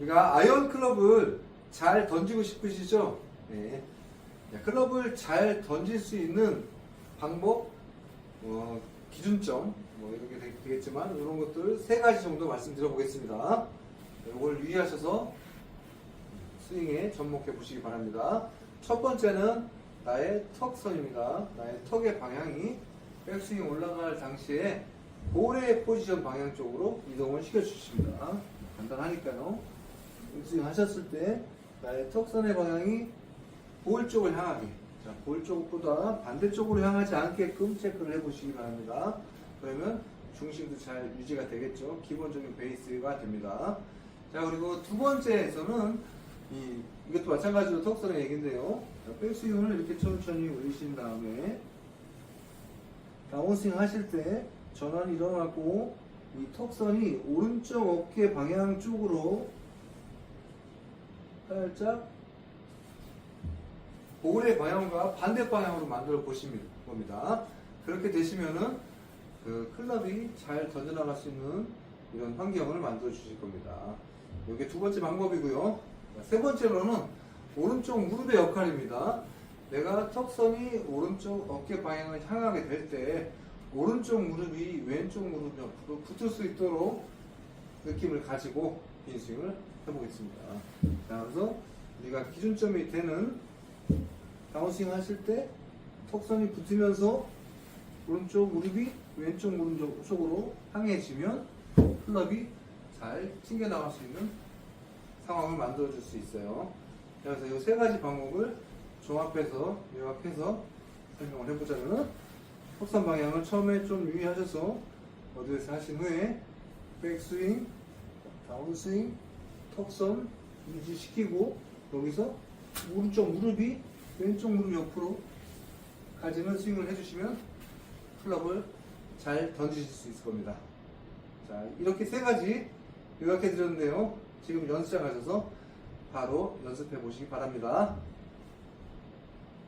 우리가 아이언 클럽을 잘 던지고 싶으시죠? 네. 자, 클럽을 잘 던질 수 있는 방법, 어, 기준점, 뭐 이렇게 되- 되겠지만 이런 것들 세 가지 정도 말씀드려 보겠습니다. 이걸 유의하셔서 스윙에 접목해 보시기 바랍니다. 첫 번째는 나의 턱선입니다. 나의 턱의 방향이 백스윙 올라갈 당시에 볼의 포지션 방향 쪽으로 이동을 시켜 주십니다. 간단하니까요. 백스윙 하셨을 때 나의 턱선의 방향이 볼 쪽을 향하게 자, 볼 쪽보다 반대쪽으로 향하지 않게끔 체크를 해 보시기 바랍니다. 그러면 중심도 잘 유지가 되겠죠. 기본적인 베이스가 됩니다. 자, 그리고 두 번째에서는 이, 이것도 마찬가지로 턱선의 얘기인데요. 자, 백스윙을 이렇게 천천히 올리신 다음에 다운스윙 하실 때 전환이 일어나고 이 턱선이 오른쪽 어깨 방향 쪽으로 살짝 볼의 방향과 반대 방향으로 만들어 보시면 겁니다. 그렇게 되시면은 그 클럽이 잘 던져나갈 수 있는 이런 환경을 만들어 주실 겁니다. 이게 두 번째 방법이고요. 세 번째로는 오른쪽 무릎의 역할입니다. 내가 턱선이 오른쪽 어깨 방향을 향하게 될 때 오른쪽 무릎이 왼쪽 무릎 옆으로 붙을 수 있도록 느낌을 가지고 빈스윙을 해보겠습니다. 자, 그래서 우리가 기준점이 되는 다운스윙 하실 때 턱선이 붙으면서 오른쪽 무릎이 왼쪽 무릎 쪽으로 향해지면 클럽이 잘 튕겨 나갈 수 있는 상황을 만들어 줄 수 있어요. 그래서 이 세 가지 방법을 종합해서 요약해서 설명을 해보자면 턱선 방향을 처음에 좀 유의하셔서 어디에서 하신 후에 백스윙, 다운스윙, 턱선 유지시키고 여기서 오른쪽 무릎이 왼쪽 무릎 옆으로 가지는 스윙을 해주시면 클럽을 잘 던지실 수 있을 겁니다. 자, 이렇게 세 가지 요약해 드렸는데요. 지금 연습장 가셔서 바로 연습해 보시기 바랍니다.